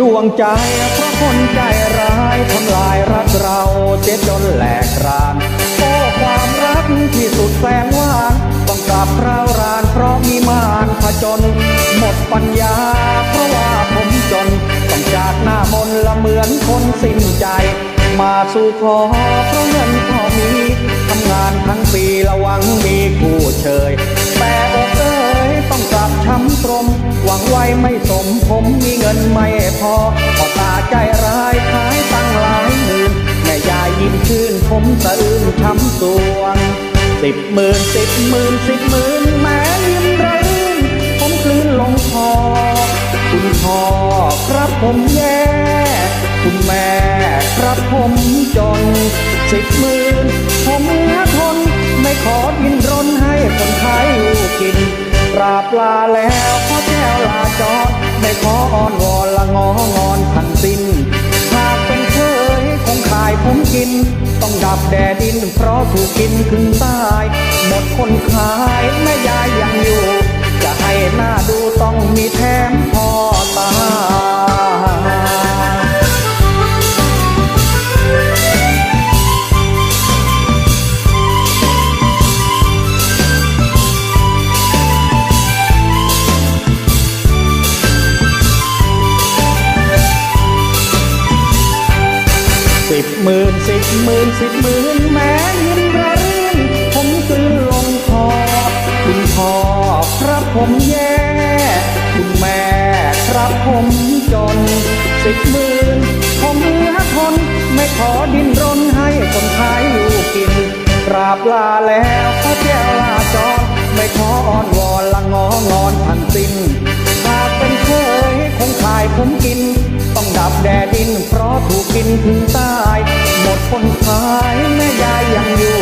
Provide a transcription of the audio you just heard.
ดวงใจเพราะคนใจร้ายทำลายรักเราเสียจนแหลกรานโอ้ความรักที่สุดแสนหวานต้องกลับร้าวรานเพราะมีมารผจญหมดปัญญาเพราะว่าผมจนต้องจากหน้ามนละเหมือนคนสิ้นใจ มาสู่ขอเพราะเงินพอมีทำงานทั้งปีระวังมีผู้เชยแต่อกเอ้ยต้องกลับช้ำตรม หวังไว้ไม่สมผมมี พอพอตาใจร้ายขายตั้งหลายหมื่นแม่ยายยิ้มชื่นผมสะอื้นช้ำสวงสิบหมื่นสิบหมื่นสิบหมื่นแม้ยิ้มระรื่นผมกลืนลงคอคุณพ่อครับผมแย่คุณแม่ครับผมจนสิบหมื่นผมเหลือทนไม่ขอดินรนให้คนไทยอยู่กินกราบลาแล้วขอแก้วลาจอดไม่ขออ้อนวอน งองอนทั้งสิ้น หากเป็นเคยคงขายผมกิน ต้องดับแดดดิน เพราะถูกกินขึ้นตาย หมดคนขาย สิบหมื่นสิบหมื่นสิบหมื่นแม้ยิ้มระรื่นผมกลืนลงคอคุณพ่อครับผมแย่คุณแม่ครับผมจน สิบหมื่นผมเหลือทนไม่ขอดิ้นรนให้คนขายอยู่กินกราบลาแล้วขอแก้วลาจรไม่ขออ้อนวอนละงองอนทันสิ้น ผมกิน ต้องดับแดดดิน เพราะถูกกินถึงตาย หมดคนขายแม่ยายยังอยู่